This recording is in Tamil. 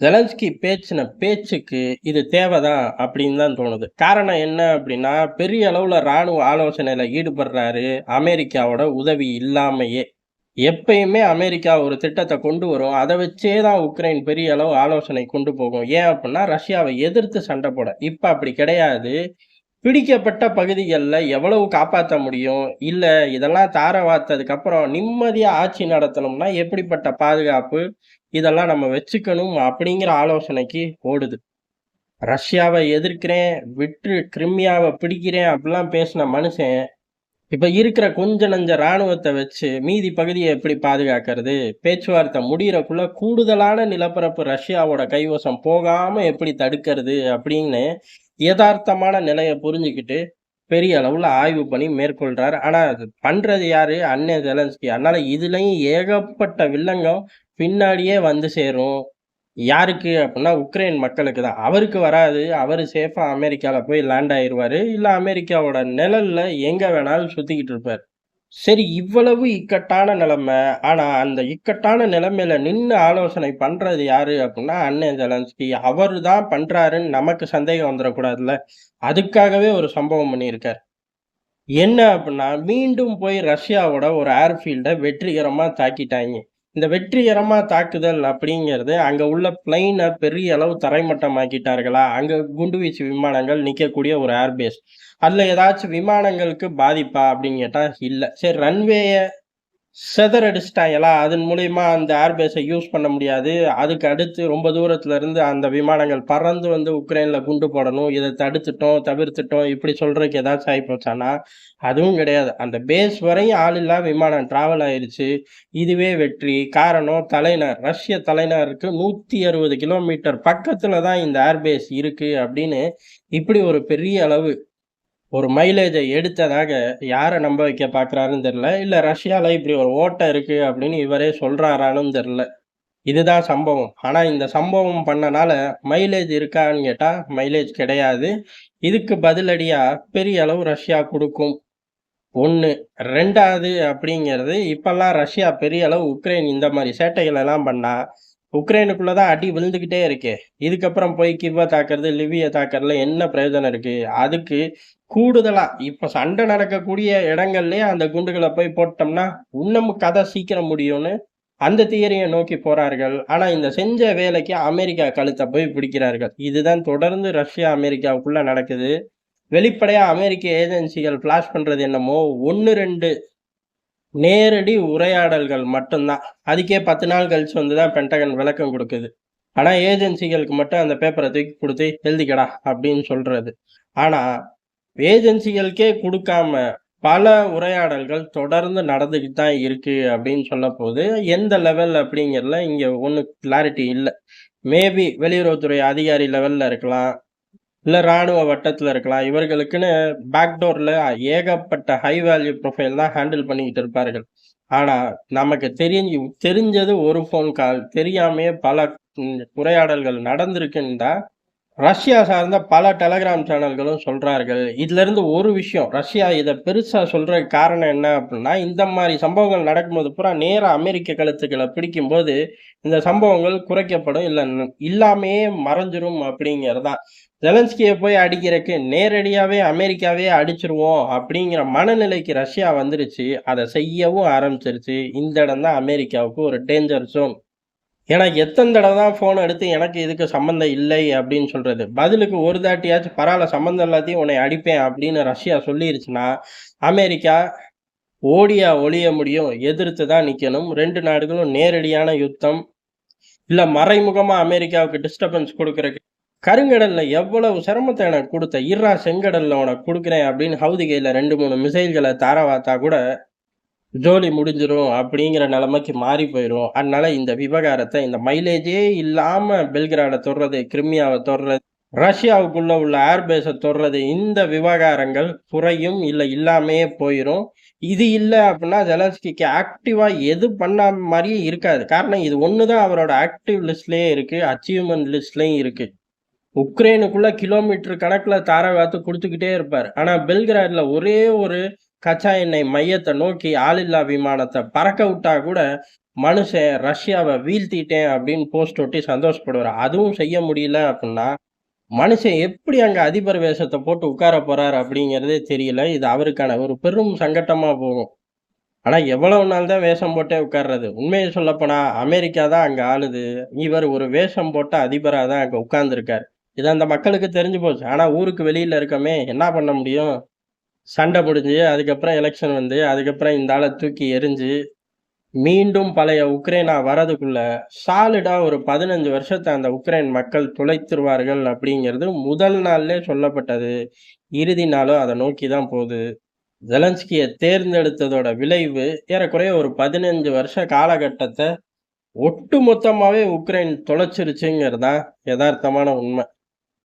ஜெலன்ஸ்கி பேச்சின பேச்சுக்கு இது தேவைதான் அப்படின்னு தான் தோணுது. காரணம் என்ன அப்படின்னா பெரிய அளவுல ராணுவ ஆலோசனையில ஈடுபடுறாரு அமெரிக்காவோட உதவி இல்லாமையே. எப்பயுமே அமெரிக்கா ஒரு திட்டத்தை கொண்டு வரும். அதை வச்சே தான் உக்ரைன் பெரிய அளவு ஆலோசனை கொண்டு போகும். ஏன் அப்படின்னா ரஷ்யாவை எதிர்த்து சண்டை போட. இப்போ அப்படி கிடையாது. பிடிக்கப்பட்ட பகுதிகளில் எவ்வளவு காப்பாற்ற முடியும்? இல்லை இதெல்லாம் தார வார்த்ததுக்கு அப்புறம் நிம்மதியாக ஆட்சி நடத்தணும்னா எப்படிப்பட்ட பாதுகாப்பு? இதெல்லாம் நம்ம வச்சுக்கணும் அப்படிங்கிற ஆலோசனைக்கு ஓடுது. ரஷ்யாவை எதிர்க்கிறேன் விட்டு கிரிமியாவை பிடிக்கிறேன் அப்படிலாம் பேசின மனுஷன் இப்போ இருக்கிற கொஞ்ச நஞ்ச ராணுவத்தை வச்சு மீதி பகுதியை எப்படி பாதுகாக்கிறது? பேச்சுவார்த்தை முடிகிறக்குள்ள கூடுதலான நிலப்பரப்பு ரஷ்யாவோட கைவசம் போகாமல் எப்படி தடுக்கிறது அப்படின்னு யதார்த்தமான நிலையை புரிஞ்சுக்கிட்டு பெரிய அளவில் ஆய்வு பண்ணி மேற்கொள்கிறார் ஆனால் அது பண்ணுறது யார்? அண்ணே ஜெலன்ஸ்கி. அதனால் இதுலேயும் ஏகப்பட்ட வில்லங்கம் பின்னாடியே வந்து சேரும். யாருக்கு அப்படின்னா உக்ரைன் மக்களுக்கு தான். அவருக்கு வராது. அவர் சேஃபாக அமெரிக்காவில் போய் லேண்ட் ஆயிடுவார் இல்லை அமெரிக்காவோட நிழல்ல எங்கே வேணாலும் சுற்றிக்கிட்டு இருப்பார். சரி இவ்வளவு இக்கட்டான நிலைமை. ஆனால் அந்த இக்கட்டான நிலைமையில நின்று ஆலோசனை பண்ணுறது யாரு அப்படின்னா அண்ணன் ஜெலன்ஸ்கி. அவர் தான் பண்ணுறாருன்னு நமக்கு சந்தேகம் வந்துடக்கூடாதுல்ல. அதுக்காகவே ஒரு சம்பவம் பண்ணியிருக்கார். என்ன அப்படின்னா மீண்டும் போய் ரஷ்யாவோட ஒரு ஏர்ஃபீல்டை வெற்றிகரமாக தாக்கிட்டாங்க. இந்த வெற்றிகரமாக தாக்குதல் அப்படிங்கிறது அங்கே உள்ள பிளைனை பெரிய அளவு தரைமட்டமாக்கிட்டார்களா? அங்கே குண்டுவீச்சு விமானங்கள் நிற்கக்கூடிய ஒரு ஏர்பேஸ் அதில் ஏதாச்சும் விமானங்களுக்கு பாதிப்பா அப்படின்னு கேட்டால் இல்லை. சரி ரன்வேயை செதறடிச்சிட்டாங்களா அதன் மூலயமா அந்த ஏர்பேஸை யூஸ் பண்ண முடியாது. அதுக்கு அடுத்து ரொம்ப தூரத்துல இருந்து அந்த விமானங்கள் பறந்து வந்து உக்ரைன்ல குண்டு போடணும். இதை தடுத்துட்டோம் தவிர்த்துட்டோம். இப்படி சொல்றதுக்கு ஏதாச்சும் ஆகி போச்சானா? அதுவும் கிடையாது. அந்த பேஸ் வரையும் ஆள் இல்லா விமானம் டிராவல் ஆயிருச்சு. இதுவே வெற்றி. காரணம் தலைநர் ரஷ்ய தலைநகருக்கு நூத்தி அறுபது கிலோமீட்டர் பக்கத்துல தான் இந்த ஏர்பேஸ் இருக்கு அப்படின்னு இப்படி ஒரு பெரிய அளவு ஒரு மைலேஜை எடுத்ததாக யாரை நம்ப வைக்க பார்க்குறாருன்னு தெரில இல்லை ரஷ்யாவில் இப்படி ஒரு ஓட்டை இருக்குது அப்படின்னு இவரே சொல்கிறாரான்னு தெரில இதுதான் சம்பவம். ஆனால் இந்த சம்பவம் பண்ணனால மைலேஜ் இருக்கான்னு கேட்டால் மைலேஜ் கிடையாது. இதுக்கு பதிலடியாக பெரிய அளவு ரஷ்யா கொடுக்கும். ஒன்று ரெண்டாவது அப்படிங்கிறது இப்போல்லாம் ரஷ்யா பெரிய அளவு உக்ரைன் இந்த மாதிரி சேட்டைகளெல்லாம் பண்ணால் உக்ரைனுக்குள்ளே தான் அடி விழுந்துக்கிட்டே இருக்கே. இதுக்கப்புறம் போய் கிவ்வ தாக்குறது லிவியை தாக்குறதுல என்ன பிரயோஜனம் இருக்குது அதுக்கு கூடுதலாக இப்போ சண்டை நடக்கக்கூடிய இடங்கள்லேயே அந்த குண்டுகளை போய் போட்டோம்னா இன்னமும் கதை சீக்கிரம் முடியும்னு அந்த தியரியை நோக்கி போகிறார்கள் ஆனால் இந்த செஞ்ச வேலைக்கு அமெரிக்கா கழுத்தை போய் பிடிக்கிறார்கள். இதுதான் தொடர்ந்து ரஷ்யா அமெரிக்காவுக்குள்ளே நடக்குது. வெளிப்படையாக அமெரிக்க ஏஜென்சிகள் ஃப்ளாஷ் பண்ணுறது என்னமோ ஒன்று ரெண்டு நேரடி உரையாடல்கள் மட்டும்தான். அதுக்கே பத்து நாள் கழிச்சு வந்து தான் பென்டகன் விளக்கம் கொடுக்குது. ஆனால் ஏஜென்சிகளுக்கு மட்டும் அந்த பேப்பரை தூக்கி கொடுத்து எழுதிக்கடா அப்படின்னு சொல்கிறது ஆனால் ஏஜென்சிகளுக்கே கொடுக்காம பல உரையாடல்கள் தொடர்ந்து நடந்துக்கிட்டு தான் இருக்கு அப்படின்னு சொல்ல போது எந்த லெவல் அப்படிங்கிறதுல இங்க ஒன்றும் கிளாரிட்டி இல்லை. மேபி வெளியுறவுத்துறை அதிகாரி லெவல்ல இருக்கலாம். இல்லை ராணுவ வட்டத்தில் இருக்கலாம். இவர்களுக்குன்னு பேக்டோரில் ஏகப்பட்ட ஹை வேல்யூ ப்ரொஃபைல் தான் ஹேண்டில் பண்ணிக்கிட்டு இருப்பார்கள். ஆனால் நமக்கு தெரிஞ்சு தெரிஞ்சது ஒரு ஃபோன் கால் தெரியாமையே பல உரையாடல்கள் நடந்திருக்குன்னு ரஷ்யா சார்ந்த பல டெலகிராம் சேனல்களும் சொல்கிறார்கள் இதுலேருந்து ஒரு விஷயம் ரஷ்யா இதை பெருசாக சொல்கிற காரணம் என்ன அப்படின்னா இந்த மாதிரி சம்பவங்கள் நடக்கும்போது பூரா நேராக அமெரிக்க கழுத்துக்களை பிடிக்கும்போது இந்த சம்பவங்கள் குறைக்கப்படும். இல்லை இல்லாமையே மறைஞ்சிரும் அப்படிங்கிறதா. ஜெலன்ஸ்கியை போய் அடிக்கிறதுக்கு நேரடியாகவே அமெரிக்காவே அடிச்சிருவோம் அப்படிங்கிற மனநிலைக்கு ரஷ்யா வந்துருச்சு. அதை செய்யவும் ஆரம்பிச்சிருச்சு. இந்த இடம் தான் அமெரிக்காவுக்கு ஒரு டேஞ்சர் ஜோன் ஏன்னா எத்தனை தடவை தான் ஃபோன் எடுத்து எனக்கு இதுக்கு சம்மந்தம் இல்லை அப்படின்னு சொல்கிறது பதிலுக்கு ஒரு தாட்டியாச்சும் பரவாயில்ல சம்மந்தம் எல்லாத்தையும் உன்னை அடிப்பேன் அப்படின்னு ரஷ்யா சொல்லிருச்சுன்னா அமெரிக்கா ஓடியா ஒளிய முடியும் எதிர்த்து தான் நிற்கணும் ரெண்டு நாடுகளும் நேரடியான யுத்தம். இல்லை மறைமுகமாக அமெரிக்காவுக்கு டிஸ்டர்பன்ஸ் கொடுக்குறக்கு கருங்கடல்ல எவ்வளவு சிரமத்தை எனக்கு கொடுத்த? இர்ரா செங்கடல்ல உனக்கு கொடுக்குறேன் அப்படின்னு ஹவுதிகையில் ரெண்டு மூணு மிசைல்களை தாரவாத்தா கூட ஜோலி முடிஞ்சிடும் அப்படிங்கிற நிலைமைக்கு மாறி போயிடும் அதனால இந்த விவகாரத்தை இந்த மைலேஜே இல்லாம பெல்கிராடை தொடுறது கிரிமியாவை தொடுறது ரஷ்யாவுக்குள்ள உள்ள ஏர்பேஸை தொடுறது இந்த விவகாரங்கள் குறையும் இல்லை இல்லாமையே போயிடும் இது இல்லை அப்படின்னா ஜெலன்ஸ்கிக்கு ஆக்டிவாக எது பண்ண மாதிரியே இருக்காது. காரணம் இது ஒன்று தான் அவரோட ஆக்டிவ் லிஸ்ட்லேயும் இருக்குது அச்சீவ்மெண்ட் லிஸ்ட்லேயும் இருக்குது உக்ரைனுக்குள்ள கிலோமீட்டர் கணக்கில் தாரவாத்து கொடுத்துக்கிட்டே இருப்பார். ஆனால் பெல்கிராடில் ஒரே ஒரு கச்சா எண்ணெய் மையத்தை நோக்கி ஆளில்லா விமானத்தை பறக்க விட்டா கூட மனுஷன் ரஷ்யாவை வீழ்த்திட்டேன் அப்படின்னு போஸ்ட் ஒட்டி சந்தோஷப்படுவார். அதுவும் செய்ய முடியல அப்படின்னா மனுஷன் எப்படி அங்கே அதிபர் வேஷத்தை போட்டு உட்கார போறார் அப்படிங்கிறதே தெரியல. இது அவருக்கான ஒரு பெரும் சங்கட்டமாக போகும். ஆனால் எவ்வளவு நாள் தான் வேஷம் போட்டே உட்கார்றது? உண்மையை சொல்லப்போனா அமெரிக்கா தான் அங்கே ஆளுது. இவர் ஒரு வேஷம் போட்ட அதிபராக தான் அங்கே உட்கார்ந்துருக்கார். இது அந்த மக்களுக்கு தெரிஞ்சு போச்சு. ஆனால் ஊருக்கு வெளியில் இருக்கமே என்ன பண்ண முடியும்? சண்டை முடிஞ்சு அதுக்கப்புறம் எலெக்ஷன் வந்து அதுக்கப்புறம் இந்த ஆளை தூக்கி எரிஞ்சு மீண்டும் பழைய உக்ரைனா வரதுக்குள்ள சாலிடா ஒரு பதினஞ்சு வருஷத்தை அந்த உக்ரைன் மக்கள் துளைத்திருவார்கள் அப்படிங்கிறது முதல் நாள்லே சொல்லப்பட்டது. இறுதி நாளும் அதை நோக்கி தான் போகுது. ஜெலன்ஸ்கியை தேர்ந்தெடுத்ததோட விளைவு ஏறக்குறைய ஒரு பதினஞ்சு வருஷ காலகட்டத்தை ஒட்டு மொத்தமாகவே உக்ரைன் தொலைச்சிருச்சுங்கிறது தான் யதார்த்தமான உண்மை.